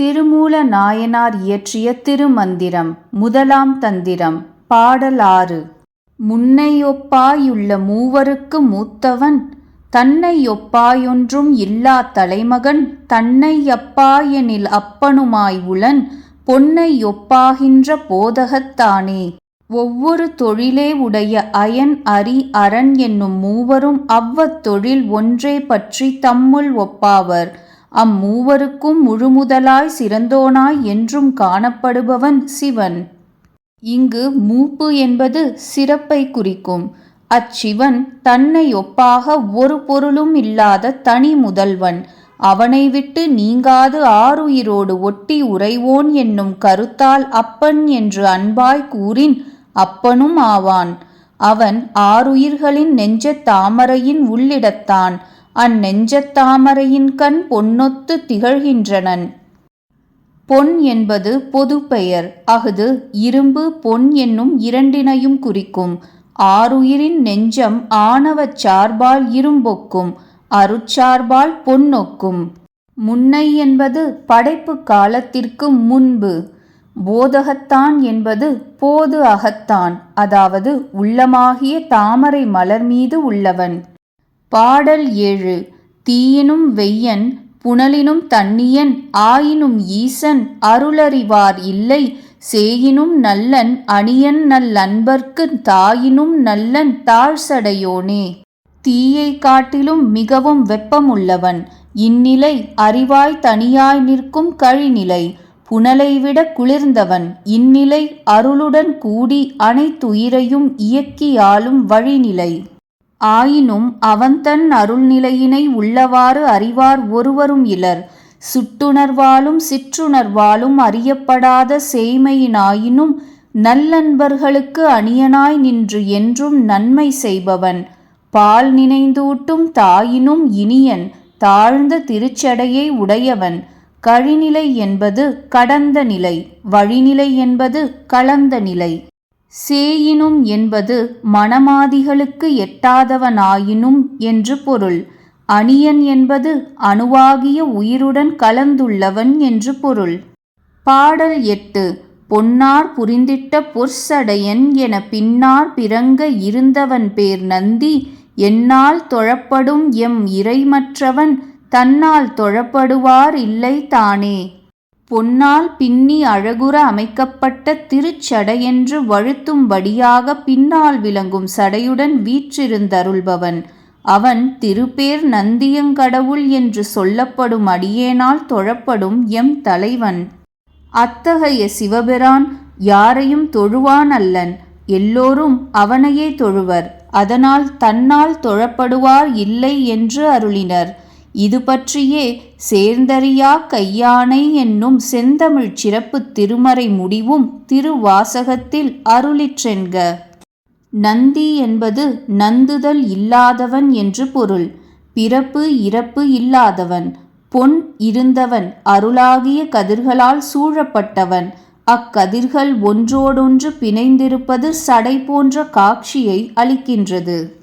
திருமூல நாயனார் இயற்றிய திருமந்திரம் முதலாம் தந்திரம் பாடல் ஆறு முன்னையொப்பாயுள்ள மூவருக்கு மூத்தவன் தன்னையொப்பாயொன்றும் இல்லா தலைமகன் தன்னையப்பாயெனில் அப்பனுமாய் உளன் பொன்னையொப்பாகின்ற போதகத்தானே. ஒவ்வொரு தொழிலே உடைய அயன் அரி அரண் என்னும் மூவரும் அவ்வத்தொழில் ஒன்றே பற்றி தம்முள் ஒப்பாவர். அம்மூவருக்கும் முழுமுதலாய் சிறந்தோனாய் என்றும் காணப்படுபவன் சிவன். இங்கு மூப்பு என்பது சிறப்பை குறிக்கும். அச்சிவன் தன்னை ஒப்பாக ஒரு பொருளும் இல்லாத தனி முதல்வன். அவனை விட்டு நீங்காது ஆறுயிரோடு ஒட்டி உறைவோன் என்னும் கருத்தால் அப்பன் என்று அன்பாய் கூறின் அப்பனும் ஆவான். அவன் ஆறுயிர்களின் நெஞ்சத் தாமரையின் உள்ளிடத்தான். அந்நெஞ்சத் தாமரையின் கண் பொன்னொத்து திகழ்கின்றனன். பொன் என்பது பொது பெயர். அஃது இரும்பு பொன் என்னும் இரண்டினையும் குறிக்கும். ஆறுயிரின் நெஞ்சம் ஆணவச் சார்பால் இரும்பொக்கும். அருட்சார்பால் பொன்னொக்கும். முன்னை என்பது படைப்பு காலத்திற்கு முன்பு. போதகத்தான் என்பது போது அகத்தான். அதாவது உள்ளமாகிய தாமரை மலர் மீது உள்ளவன். பாடல் ஏழு. தீயினும் வெய்யன் புனலினும் தன்னியன் ஆயினும் ஈசன் அருளறிவார் இல்லை. சேயினும் நல்லன் அணியன் நல்லன்பர்க்கு தாயினும் நல்லன் தாழ்சடையோனே. தீயை காட்டிலும் மிகவும் வெப்பமுள்ளவன். இந்நிலை அறிவாய் தனியாய் நிற்கும் கழிநிலை. புனலை விட குளிர்ந்தவன். இந்நிலை அருளுடன் கூடி அனைத்துயிரையும் இயக்கியாலும் வழிநிலை. ஆயினும் அவன்தன் அருள்நிலையினை உள்ளவாறு அறிவார் ஒருவரும் இலர். சுட்டுணர்வாலும் சிற்றுணர்வாலும் அறியப்படாத சேய்மையினாயினும் நல்லன்பர்களுக்கு அணியனாய் நின்று என்றும் நன்மை செய்பவன். பால் நினைந்தூட்டும் தாயினும் இனியன் தாழ்ந்த திருச்சடையை உடையவன். கழிநிலை என்பது கடந்த நிலை வழிநிலை என்பது கலந்த நிலை. சேயினும் என்பது மனமாதிகளுக்கு எட்டாதவனாயினும் என்று பொருள். அணியன் என்பது அணுவாகிய உயிருடன் கலந்துள்ளவன் என்று பொருள். பாடல் எட்டு. பொன்னார் புரிந்திட்ட பொற்சடையன் என பின்னார் பிறங்க இருந்தவன் பேர் நந்தி என்னால் தொழப்படும் எம் இறைமற்றவன் தன்னால் தொழப்படுவார் இல்லை தானே. பொன்னால் பின்னி அழகுற அமைக்கப்பட்ட திருச்சடையென்று வழுத்தும்படியாக பின்னால் விளங்கும் சடையுடன் வீற்றிருந்தருள்பவன். அவன் திருப்பேர் நந்தியங்கடவுள் என்று சொல்லப்படும் அடியேனால் தொழப்படும் எம் தலைவன். அத்தகைய சிவபெரான் யாரையும் தொழுவான் அல்லன் எல்லோரும் அவனையே தொழுவர். அதனால் தன்னால் தொழப்படுவார் இல்லை என்று அருளினர். இது பற்றியே சேர்ந்தறியா கையானை என்னும் செந்தமிழ்ச் சிறப்பு திருமறை முடிவும் திருவாசகத்தில் அருளிற்றென்க. நந்தி என்பது நந்துதல் இல்லாதவன் என்று பொருள். பிறப்பு இறப்பு இல்லாதவன். பொன் இருந்தவன் அருளாகிய கதிர்களால் சூழப்பட்டவன். அக்கதிர்கள் ஒன்றோடொன்று பிணைந்திருப்பது சடை போன்ற காட்சியை அளிக்கின்றது.